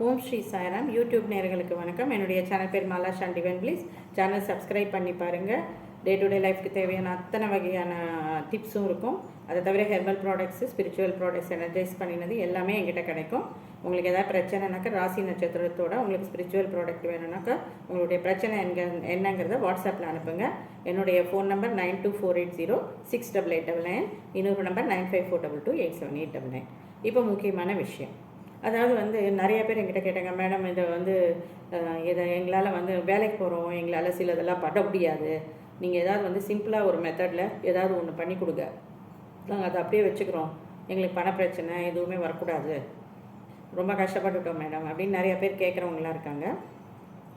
ஓம் Sri Sairam. YouTube நேர்களுக்கு வணக்கம். என்னுடைய சேனல் பேர் Mala Shandivan. Please channel subscribe பண்ணி பாருங்கள் டே டு டே லைஃப்க்கு தேவையான அத்தனை வகையான டிப்ஸும் இருக்கும். அதை தவிர herbal products spiritual products energise பண்ணினது எல்லாமே என்கிட்ட கிடைக்கும். உங்களுக்கு எதாவது பிரச்சனைனாக்கா ராசி நட்சத்திரத்தோட உங்களுக்கு ஸ்பிரிச்சுவல் ப்ராடக்ட் வேணும்னாக்கா உங்களுடைய பிரச்சனை எங்க என்னங்கிறத வாட்ஸ்அப்பில் அனுப்புங்க. என்னுடைய phone number nine two four eight zero six double eight double nine இன்னொரு number nine five four double two eight seven eight double nine இப்போ முக்கியமான விஷயம். அதாவது வந்து நிறைய பேர் என்கிட்ட கேட்டாங்க மேடம் இதை வந்து இதை எங்களால் வந்து வேலைக்கு போகிறோம் எங்களால் சிலதெல்லாம் பண்ண முடியாது. நீங்கள் ஏதாவது வந்து சிம்பிளாக ஒரு மெத்தடில் ஏதாவது ஒன்று பண்ணி கொடுங்க. நாங்கள் அதை அப்படியே வச்சுக்கிறோம். எங்களுக்கு பண பிரச்சனை எதுவுமே வரக்கூடாது. ரொம்ப கஷ்டப்பட்டுட்டோம் மேடம் அப்படின்னு நிறைய பேர் கேட்குறவங்களாம் இருக்காங்க.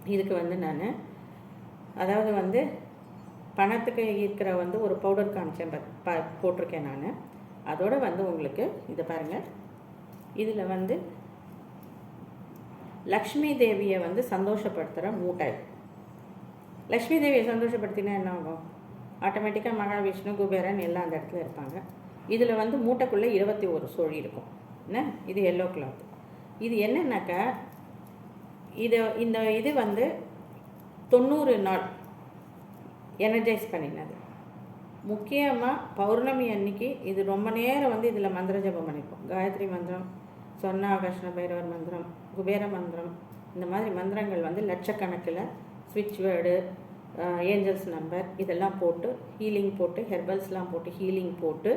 இதுக்கு வந்து நான் அதாவது வந்து பணத்துக்கு இருக்கிற வந்து ஒரு பவுடர் காமிச்சேன் ப- ப- போட்டிருக்கேன் நான். அதோடு வந்து உங்களுக்கு இதை பாருங்கள் இதில் வந்து லக்ஷ்மி தேவியை வந்து சந்தோஷப்படுத்துகிற மூட்டை. லக்ஷ்மி தேவியை சந்தோஷப்படுத்தினா என்ன ஆகும்? ஆட்டோமேட்டிக்காக மகாவிஷ்ணு குபேரன் எல்லாம் அந்த இடத்துல இருப்பாங்க. இதில் வந்து மூட்டைக்குள்ளே இருபத்தி ஒரு சோழி இருக்கும். என்ன? இது எல்லோ கிளாத் இது என்னன்னாக்கா இது இந்த இது வந்து தொண்ணூறு நாள் எனர்ஜைஸ் பண்ணினது. முக்கியமாக பௌர்ணமி அன்னைக்கு இது ரொம்ப நேரம் வந்து இதில் மந்திர ஜபம் பண்ணிப்போம். காயத்ரி மந்திரம் சொர்ணாகர்ஷ்ண பைரவர் மந்திரம் குபேர மந்திரம் இந்த மாதிரி மந்திரங்கள் வந்து லட்சக்கணக்கில் ஸ்விட்ச் வேர்டு ஏஞ்சல்ஸ் நம்பர் இதெல்லாம் போட்டு ஹீலிங் போட்டு ஹெர்பல்ஸ்லாம் போட்டு ஹீலிங் போட்டு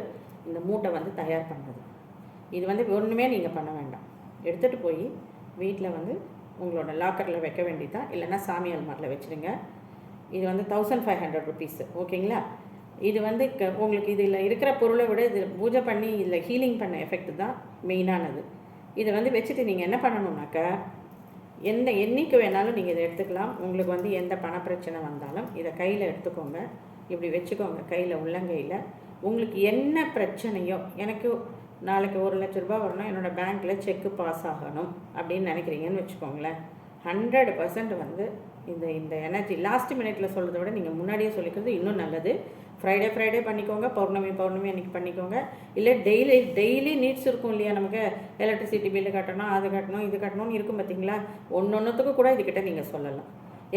இந்த மூட்டை வந்து தயார் பண்ணுறது இது வந்து ஒன்றுமே நீங்கள் பண்ண வேண்டாம். எடுத்துகிட்டு போய் வீட்டில் வந்து உங்களோட லாக்கரில் வைக்க வேண்டியதான் இல்லைன்னா சாமி அல்மாரில் வச்சுருங்க. இது வந்து தௌசண்ட் ஃபைவ் ஹண்ட்ரட் ருபீஸு ஓகேங்களா இது வந்து க- உங்களுக்கு இதில் இருக்கிற பொருளை விட இது பூஜை பண்ணி இதில் ஹீலிங் பண்ண எஃபெக்ட் தான் மெயினானது இதை வந்து வச்சுட்டு நீங்கள் என்ன பண்ணணும்னாக்கா எந்த என்றைக்கு வேணாலும் நீங்கள் இதை எடுத்துக்கலாம். உங்களுக்கு வந்து எந்த பண பிரச்சனை வந்தாலும் இதை கையில் எடுத்துக்கோங்க. இப்படி வச்சுக்கோங்க கையில் உள்ளங்கையில். உங்களுக்கு என்ன பிரச்சனையோ எனக்கு நாளைக்கு ஒரு லட்ச ரூபாய் வரணும் என்னோடய பேங்க்கில் செக்கு பாஸ் ஆகணும் அப்படின்னு நினைக்கிறீங்கன்னு வச்சுக்கோங்களேன். ஹண்ட்ரட் பர்சன்ட் வந்து இந்த இந்த எனர்ஜி லாஸ்ட் மினிட்ல சொல்கிறத விட நீங்கள் முன்னாடியே சொல்லிக்கிறது இன்னும் நல்லது. ஃப்ரைடே ஃப்ரைடே பண்ணிக்கோங்க. பௌர்ணமி பௌர்ணமி அன்றைக்கி பண்ணிக்கோங்க. இல்லை டெய்லி டெய்லி நீட்ஸ் இருக்கும் இல்லையா நமக்கு? எலக்ட்ரிசிட்டி பில்லு கட்டணும் அது கட்டணும் இது கட்டணும்னு இருக்கும் பார்த்தீங்களா ஒன்று ஒன்றுத்துக்கு கூட இதுக்கிட்ட நீங்கள் சொல்லலாம்.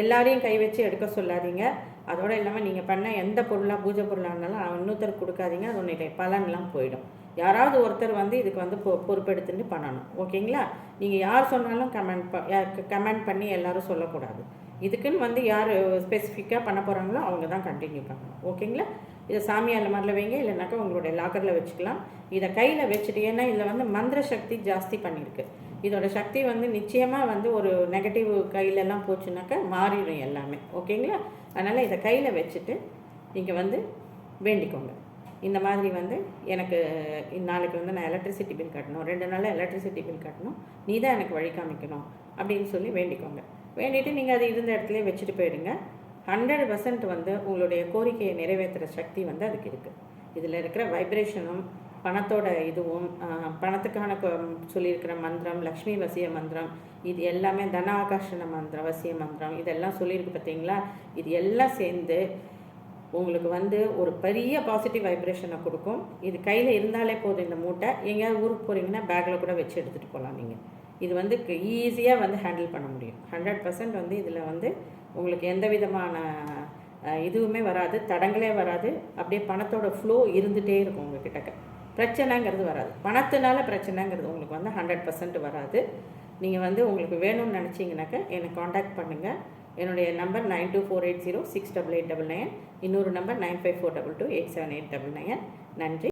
எல்லாரையும் கை வச்சு எடுக்க சொல்லாதீங்க. அதோடு இல்லாமல் நீங்கள் பண்ண எந்த பொருளாக பூஜை பொருளாக இருந்தாலும் இன்னொருத்தருக்கு கொடுக்காதீங்க. அது ஒன்றுடைய பலன்லாம் போயிடும். யாராவது ஒருத்தர் வந்து இதுக்கு வந்து பொ பொறுப்பெடுத்துட்டு பண்ணணும். ஓகேங்களா? நீங்கள் யார் சொன்னாலும் கமெண்ட் ப கமெண்ட் பண்ணி எல்லாரும் சொல்லக்கூடாது. இதுக்குன்னு வந்து யார் ஸ்பெசிஃபிக்காக பண்ண போகிறாங்களோ அவங்க தான் கண்டினியூ பண்ணணும். ஓகேங்களா? இதை சாமி அந்த மாதிரில வைங்க. இல்லைனாக்கா உங்களுடைய லாக்கரில் வச்சுக்கலாம். இதை கையில் வச்சுட்டு ஏன்னா இதில் வந்து மந்திர சக்தி ஜாஸ்தி பண்ணியிருக்கு. இதோட சக்தி வந்து நிச்சயமாக வந்து ஒரு நெகட்டிவ் கையிலெல்லாம் போச்சுனாக்கா மாறிடும் எல்லாமே. ஓகேங்களா? அதனால் இதை கையில் வச்சுட்டு நீங்கள் வந்து வேண்டிக்கோங்க. இந்த மாதிரி வந்து எனக்கு நாளைக்கு வந்து நான் எலக்ட்ரிசிட்டி பில் கட்டணும். ரெண்டு நாளில் எலக்ட்ரிசிட்டி பில் கட்டணும். நீ தான் எனக்கு வழி காமிக்கணும். அப்படின்னு சொல்லி வேண்டிக்கோங்க. வேண்டிட்டு நீங்கள் அது இருந்த இடத்துல வச்சுட்டு போயிடுங்க. ஹண்ட்ரட் பர்சன்ட் வந்து உங்களுடைய கோரிக்கையை நிறைவேற்றுற சக்தி வந்து அதுக்கு இருக்குது இதில் இருக்கிற வைப்ரேஷனும் பணத்தோட இதுவும் பணத்துக்கான சொல்லியிருக்கிற மந்திரம் லக்ஷ்மி வசிய மந்திரம் இது எல்லாமே தன ஆகர்ஷண மந்திரம் வசிய மந்திரம் இதெல்லாம் சொல்லியிருக்கு பார்த்தீங்களா இது எல்லாம் சேர்ந்து உங்களுக்கு வந்து ஒரு பெரிய பாசிட்டிவ் வைப்ரேஷனை கொடுக்கும். இது கையில் இருந்தாலே போதும் இந்த மூட்டை. எங்கேயாவது ஊருக்கு போகிறீங்கன்னா பேக்கில் கூட வச்சு எடுத்துகிட்டு போகலாம் நீங்கள் இது வந்து ஈஸியாக வந்து ஹேண்டில் பண்ண முடியும். ஹண்ட்ரட் பர்சன்ட் வந்து இதில் வந்து உங்களுக்கு எந்த விதமான இதுவுமே வராது. தடங்களே வராது. அப்படியே பணத்தோட ஃப்ளோ இருந்துகிட்டே இருக்கும் உங்கள் கிட்டக்க பிரச்சனைங்கிறது வராது. பணத்தினால பிரச்சனைங்கிறது உங்களுக்கு வந்து ஹண்ட்ரட் பர்சன்ட் வராது. நீங்கள் வந்து உங்களுக்கு வேணும்னு நினச்சிங்கனாக்கா என்னை காண்டாக்ட் பண்ணுங்கள் என்னுடைய number nine two four eight zero six double eight double nine. இன்னொரு number nine five four double two eight seven eight double nine. நன்றி.